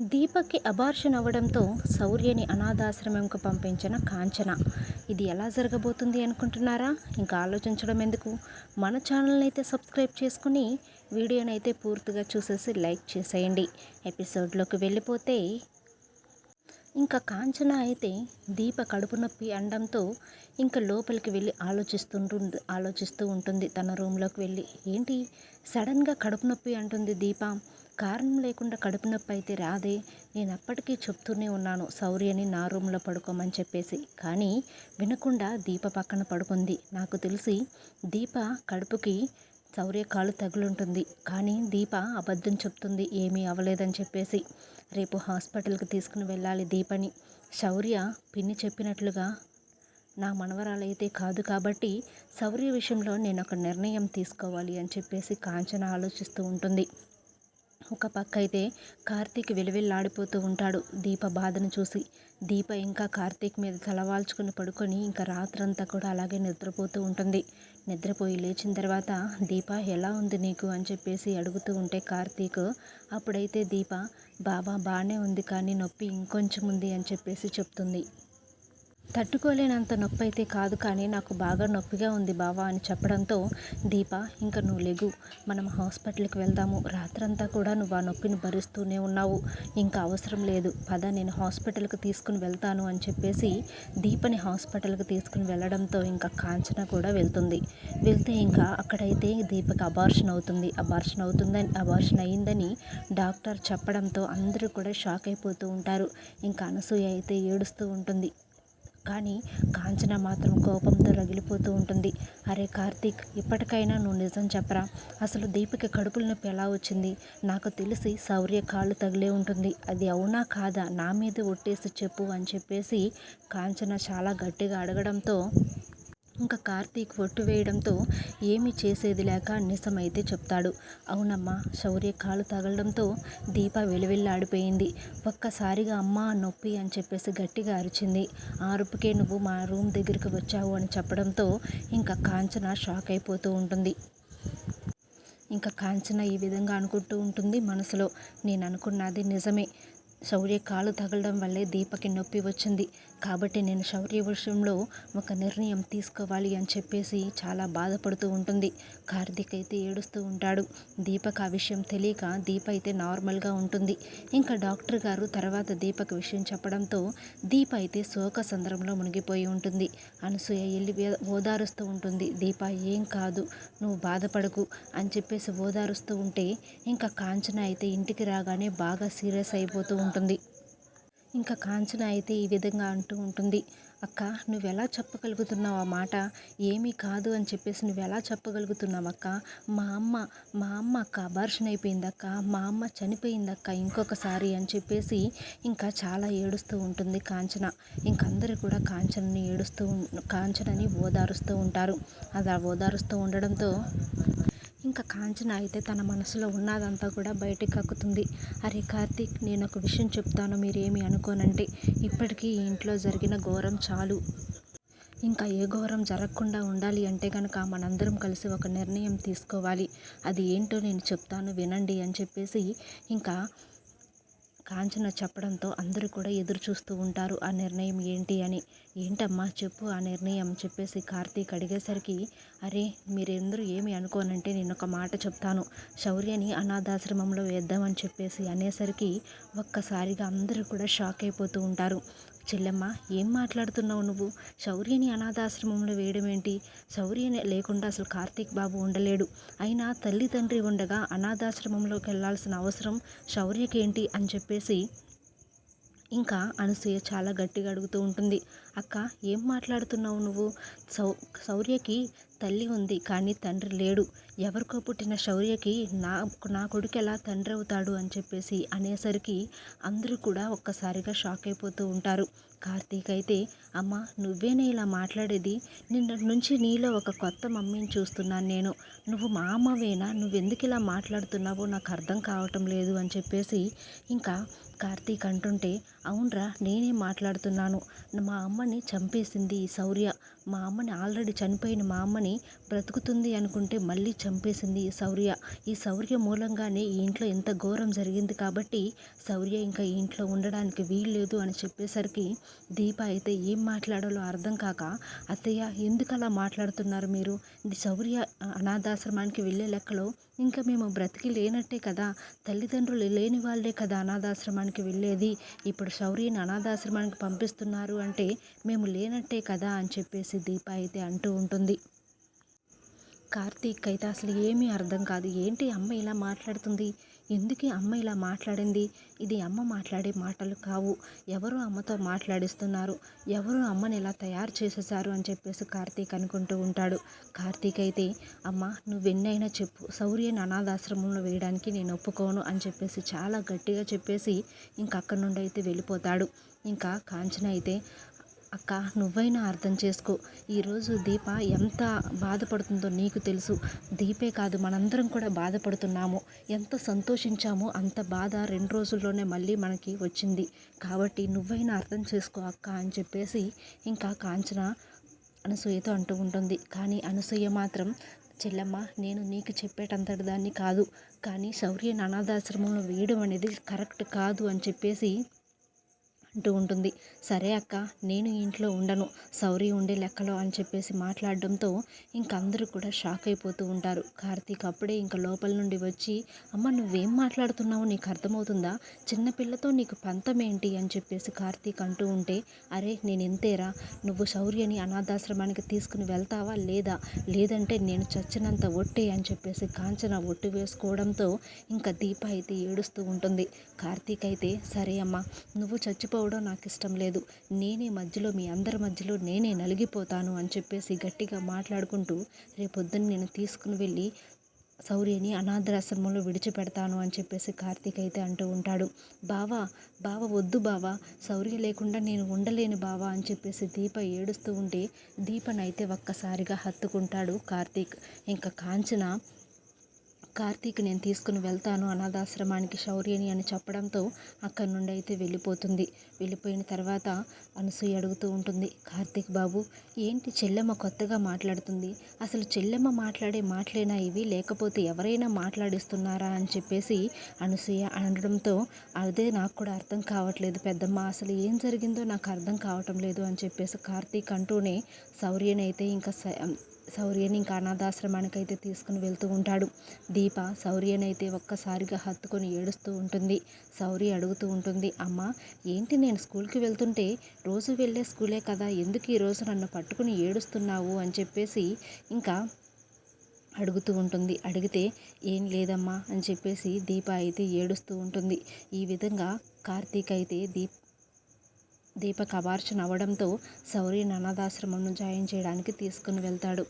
దీపక్కి abortion అవ్వడంతో శౌర్యని అనాథాశ్రమంకు పంపించిన కాంచన. ఇది ఎలా జరగబోతుంది అనుకుంటున్నారా? ఇంకా ఆలోచించడం ఎందుకు? మన ఛానల్ని అయితే సబ్స్క్రైబ్ చేసుకుని వీడియోని అయితే పూర్తిగా చూసేసి లైక్ చేసేయండి. ఎపిసోడ్లోకి వెళ్ళిపోతే ఇంకా కాంచన అయితే దీప కడుపు నొప్పి అనడంతో ఇంకా లోపలికి వెళ్ళి ఆలోచిస్తుంటుంది ఆలోచిస్తూ ఉంటుంది తన రూమ్లోకి వెళ్ళి. ఏంటి? సడన్గా కడుపు నొప్పి అంటుంది దీప. కారణం లేకుండా కడుపు నొప్పి అయితే రాదే. నేను అప్పటికీ చెప్తూనే ఉన్నాను సౌర్యని నా రూమ్లో పడుకోమని చెప్పేసి. కానీ వినకుండా దీప పక్కన పడుకుంది. నాకు తెలిసి దీప కడుపుకి శౌర్య కాలు తగులుంటుంది. కానీ దీప అబద్ధం చెప్తుంది. ఏమీ అవ్వలేదని చెప్పేసి రేపు హాస్పిటల్కి తీసుకుని వెళ్ళాలి దీపని. శౌర్య పిన్ని చెప్పినట్లుగా నా మనవరాలైతే కాదు కాబట్టి శౌర్య విషయంలో నేను ఒక నిర్ణయం తీసుకోవాలి అని చెప్పేసి కాంచన ఆలోచిస్తూ ఉంటుంది. ఒక పక్క అయితే కార్తీక్ విలువిల్లాడిపోతూ ఉంటాడు. దీప బాధను చూసి. దీప ఇంకా కార్తీక్ మీద తలవాల్చుకుని పడుకొని ఇంకా రాత్రంతా కూడా అలాగే నిద్రపోతూ ఉంటుంది. నిద్రపోయి లేచిన తర్వాత దీప ఎలా ఉంది నీకు? అని చెప్పేసి అడుగుతూ ఉంటే కార్తీక్ అప్పుడైతే దీప బాబా బాగానే ఉంది కానీ నొప్పి ఇంకొంచెం ఉంది అని చెప్పేసి చెప్తుంది. తట్టుకోలేనంత నొప్పి అయితే కాదు కానీ నాకు బాగా నొప్పిగా ఉంది బావా అని చెప్పడంతో దీప ఇంకా నువ్వు లెగు. మనం హాస్పిటల్కి వెళ్దాము. రాత్రంతా కూడా నువ్వు ఆ నొప్పిని భరిస్తూనే ఉన్నావు. ఇంకా అవసరం లేదు. పద నేను హాస్పిటల్కి తీసుకుని వెళ్తాను అని చెప్పేసి దీపని హాస్పిటల్కి తీసుకుని వెళ్ళడంతో ఇంకా కాంచన కూడా వెళ్తుంది. వెళ్తే ఇంకా అక్కడైతే దీపకి అబార్షన్ అవుతుంది. అబార్షన్ అవుతుందని అబార్షన్ అయిందని డాక్టర్ చెప్పడంతో అందరూ కూడా షాక్ అయిపోతూ ఉంటారు. ఇంకా అనసూయ అయితే ఏడుస్తూ ఉంటుంది. కానీ కాంచన మాత్రం కోపంతో రగిలిపోతూ ఉంటుంది. అరే కార్తీక్ ఇప్పటికైనా నువ్వు నిజం చెప్పరా? అసలు దీపిక కడుపుల నొప్పి ఎలా వచ్చింది? నాకు తెలిసి శౌర్య కాళ్ళు తగిలే ఉంటుంది. అది అవునా కాదా? నా మీద ఒట్టేసి చెప్పు అని చెప్పేసి కాంచన చాలా గట్టిగా అడగడంతో ఇంకా కార్తీక్ ఒట్టు వేయడంతో ఏమి చేసేది లేక నిజమైతే చెప్తాడు. అవునమ్మా శౌర్య కాలు తగలడంతో దీప వెలువెల్లాడిపోయింది ఒక్కసారిగా అమ్మ నొప్పి అని చెప్పేసి గట్టిగా అరిచింది. ఆ నువ్వు మా రూమ్ దగ్గరికి వచ్చావు అని చెప్పడంతో ఇంకా కాంచన షాక్ అయిపోతూ ఉంటుంది. ఇంకా కాంచన ఈ విధంగా అనుకుంటూ ఉంటుంది మనసులో. నేను అనుకున్నది నిజమే. శౌర్య కాలు తగలడం వల్లే దీపకి నొప్పి వచ్చింది. కాబట్టి నేను శౌర్య విషయంలో ఒక నిర్ణయం తీసుకోవాలి అని చెప్పేసి చాలా బాధపడుతూ ఉంటుంది. కార్తీక్ అయితే ఏడుస్తూ ఉంటాడు. దీపక్ ఆ విషయం తెలియక దీప అయితే నార్మల్గా ఉంటుంది. ఇంకా డాక్టర్ గారు తర్వాత దీపక్ విషయం చెప్పడంతో దీప అయితే శోక సందర్భంలో మునిగిపోయి ఉంటుంది. అనసూయ వెళ్ళి ఓదారుస్తూ ఉంటుంది. దీప ఏం కాదు నువ్వు బాధపడకు అని చెప్పేసి ఓదారుస్తూ ఉంటే ఇంకా కాంచన అయితే ఇంటికి రాగానే బాగా సీరియస్ అయిపోతూ ఉంటుంది. ఉంటుంది. ఇంకా కాంచన అయితే ఈ విధంగా అంటూ ఉంటుంది. అక్క నువ్వెలా చెప్పగలుగుతున్నావు ఆ మాట? ఏమీ కాదు అని చెప్పేసి నువ్వు ఎలా చెప్పగలుగుతున్నావు అక్క? మా అమ్మ మా అమ్మ అక్క అబార్షన్ అయిపోయిందక్క మా అమ్మ చనిపోయిందక్క ఇంకొకసారి అని చెప్పేసి ఇంకా చాలా ఏడుస్తూ ఉంటుంది కాంచన. ఇంకందరూ కూడా కాంచనని ఏడుస్తూ కాంచనని ఓదారుస్తూ ఉంటారు. అలా ఓదారుస్తూ ఉండడంతో ఇంకా కాంచన అయితే తన మనసులో ఉన్నదంతా కూడా బయటకు కక్కుతుంది. అరే కార్తీక్ నేను ఒక విషయం చెప్తాను మీరేమి అనుకోనంటే ఇప్పటికీ ఇంట్లో జరిగిన ఘోరం చాలు. ఇంకా ఏ ఘోరం జరగకుండా ఉండాలి అంటే కనుక మనందరం కలిసి ఒక నిర్ణయం తీసుకోవాలి. అది ఏంటో నేను చెప్తాను వినండి అని చెప్పేసి ఇంకా కాంచన చెప్పడంతో అందరూ కూడా ఎదురు చూస్తూ ఉంటారు. ఆ నిర్ణయం ఏంటి అని. ఏంటమ్మా చెప్పు ఆ నిర్ణయం చెప్పేసి కార్తీక్ అడిగేసరికి అరే మీరెందరూ ఏమి అనుకోనంటే నేను ఒక మాట చెప్తాను. శౌర్యని అనాథాశ్రమంలో వేద్దామని చెప్పేసి అనేసరికి ఒక్కసారిగా అందరూ కూడా షాక్ అయిపోతూ ఉంటారు. చెల్లెమ్మ ఏం మాట్లాడుతున్నావు నువ్వు? శౌర్యని అనాథాశ్రమంలో వేయడం ఏంటి శౌర్యని లేకుండా అసలు కార్తీక్ బాబు ఉండలేడు. అయినా తల్లి తండ్రి ఉండగా అనాథాశ్రమంలోకి వెళ్ళాల్సిన అవసరం శౌర్యకేంటి అని చెప్పేసి ఇంకా అనసూయ చాలా గట్టిగా అడుగుతూ ఉంటుంది. అక్క ఏం మాట్లాడుతున్నావు నువ్వు? సౌ శౌర్యకి తల్లి ఉంది కానీ తండ్రి లేడు. ఎవరికో పుట్టిన శౌర్యకి నా నా కొడుకు ఎలా తండ్రి అవుతాడు? అని చెప్పేసి అనేసరికి అందరూ కూడా ఒక్కసారిగా షాక్ అయిపోతూ ఉంటారు. కార్తీక్ అయితే అమ్మ నువ్వేనే ఇలా మాట్లాడేది? నిన్న నుంచి నీలో ఒక కొత్త మమ్మీని చూస్తున్నాను నేను. నువ్వు మా అమ్మవేనా? నువ్వెందుకు ఇలా మాట్లాడుతున్నావో నాకు అర్థం కావటం లేదు అని చెప్పేసి ఇంకా కార్తీక్ అంటుంటే అవునరా నేనే మాట్లాడుతున్నాను. మా అమ్మని చంపేసింది ఈ శౌర్య. మా అమ్మని ఆల్రెడీ చనిపోయిన మా అమ్మని బ్రతుకుతుంది అనుకుంటే మళ్ళీ చంపేసింది ఈ శౌర్య. ఈ శౌర్య మూలంగానే ఈ ఇంట్లో ఎంత ఘోరం జరిగింది కాబట్టి శౌర్య ఇంకా ఈ ఇంట్లో ఉండడానికి వీల్లేదు అని చెప్పేసరికి దీప అయితే ఏం మాట్లాడాలో అర్థం కాక అత్తయ్య ఎందుకు అలా మాట్లాడుతున్నారు మీరు? ఇది శౌర్య అనాథాశ్రమానికి వెళ్ళే లెక్కలో ఇంకా మేము బ్రతికి లేనట్టే కదా. తల్లిదండ్రులు లేని వాళ్ళే కదా అనాథాశ్రమానికి వెళ్ళేది. ఇప్పుడు శౌర్యని అనాథాశ్రమానికి పంపిస్తున్నారు అంటే మేము లేనట్టే కదా అని చెప్పేసి దీప అయితే అంటూ ఉంటుంది. కార్తీక్ అయితే అసలు ఏమీ అర్థం కాదు. ఏంటి అమ్మ ఇలా మాట్లాడుతుంది? ఎందుకు అమ్మ ఇలా మాట్లాడింది? ఇది అమ్మ మాట్లాడే మాటలు కావు. ఎవరు అమ్మతో మాట్లాడిస్తున్నారు? ఎవరు అమ్మని ఇలా తయారు చేసేసారు అని చెప్పేసి కార్తీక్ అనుకుంటూ ఉంటాడు. కార్తీక్ అయితే అమ్మ నువ్వు ఎన్నైనా చెప్పు. శౌర్యని అనాథాశ్రమంలో వేయడానికి నేను ఒప్పుకోను అని చెప్పేసి చాలా గట్టిగా చెప్పేసి ఇంక అక్కడి నుండి అయితే వెళ్ళిపోతాడు. ఇంకా కాంచన అయితే అక్క నువ్వైనా అర్థం చేసుకో. ఈరోజు దీప ఎంత బాధపడుతుందో నీకు తెలుసు. దీపే కాదు మనందరం కూడా బాధపడుతున్నాము. ఎంత సంతోషించామో అంత బాధ రెండు రోజుల్లోనే మళ్ళీ మనకి వచ్చింది. కాబట్టి నువ్వైనా అర్థం చేసుకో అక్క అని చెప్పేసి ఇంకా కాంచన అనసూయతో అంటూ ఉంటుంది. కానీ అనసూయ మాత్రం చెల్లమ్మ నేను నీకు చెప్పేటంతటి దాన్ని కాదు. కానీ శౌర్యని అనాథాశ్రమంలో వేయడం అనేది కరెక్ట్ కాదు అని చెప్పేసి అంటూ ఉంటుంది. సరే అక్క నేను ఇంట్లో ఉండను. సౌరి ఉండే లెక్కలో అని చెప్పేసి మాట్లాడడంతో ఇంకందరూ కూడా షాక్ అయిపోతూ ఉంటారు. కార్తీక్ అప్పుడే ఇంకా లోపల నుండి వచ్చి అమ్మ నువ్వేం మాట్లాడుతున్నావు? నీకు అర్థమవుతుందా? చిన్నపిల్లతో నీకు పంతం ఏంటి? అని చెప్పేసి కార్తీక్ అంటూ ఉంటే అరే నేను ఎంతేరా నువ్వు శౌర్యని అనాథాశ్రమానికి తీసుకుని వెళ్తావా లేదా? లేదంటే నేను చచ్చినంత ఒట్టే? అని చెప్పేసి కాంచన ఒట్టు వేసుకోవడంతో ఇంకా దీప అయితే ఏడుస్తూ ఉంటుంది. కార్తీక్ అయితే సరే అమ్మా నువ్వు చచ్చిపో అవడం నాకు ఇష్టం లేదు. నేనే మధ్యలో మీ అందరి మధ్యలో నేనే నలిగిపోతాను అని చెప్పేసి గట్టిగా మాట్లాడుకుంటూ రేపొద్దున నేను తీసుకుని వెళ్ళి సౌర్యని అనాథాశ్రమంలో విడిచిపెడతాను అని చెప్పేసి కార్తీక్ అయితే అంటూ ఉంటాడు. బావా బావ వద్దు బావా సౌర్య లేకుండా నేను ఉండలేను బావా అని చెప్పేసి దీప ఏడుస్తూ ఉంటే దీపనైతే ఒక్కసారిగా హత్తుకుంటాడు కార్తీక్. ఇంకా కాంచన కార్తీక్ నేను తీసుకుని వెళ్తాను అనాథాశ్రమానికి శౌర్యని అని చెప్పడంతో అక్కడి నుండి అయితే వెళ్ళిపోతుంది. వెళ్ళిపోయిన తర్వాత అనసూయ అడుగుతూ ఉంటుంది కార్తీక్ బాబు ఏంటి చెల్లెమ్మ కొత్తగా మాట్లాడుతుంది? అసలు చెల్లెమ్మ మాట్లాడే మాటలేనా ఇవి? లేకపోతే ఎవరైనా మాట్లాడిస్తున్నారా? అని చెప్పేసి అనసూయ అనడంతో అదే నాకు కూడా అర్థం కావట్లేదు పెద్దమ్మ. అసలు ఏం జరిగిందో నాకు అర్థం కావటం లేదు అని చెప్పేసి కార్తీక్ అంటూనే శౌర్యని అయితే ఇంకా శౌర్యని ఇంకా అనాథాశ్రమానికి అయితే తీసుకుని వెళ్తూ ఉంటాడు. దీప శౌర్యనైతే అయితే ఒక్కసారిగా హత్తుకొని ఏడుస్తూ ఉంటుంది. శౌర్య అడుగుతూ ఉంటుంది అమ్మ ఏంటి నేను స్కూల్కి వెళ్తుంటే రోజు వెళ్ళే స్కూలే కదా ఎందుకు ఈరోజు నన్ను పట్టుకుని ఏడుస్తున్నావు? అని చెప్పేసి ఇంకా అడుగుతూ ఉంటుంది. అడిగితే ఏం లేదమ్మా అని చెప్పేసి దీప అయితే ఏడుస్తూ ఉంటుంది. ఈ విధంగా కార్తీక్ అయితే దీప్ దీపక్ అవార్చన అవ్వడంతో సౌర్యని అనాథాశ్రమంను జాయిన్ చేయడానికి తీసుకుని వెళ్తాడు.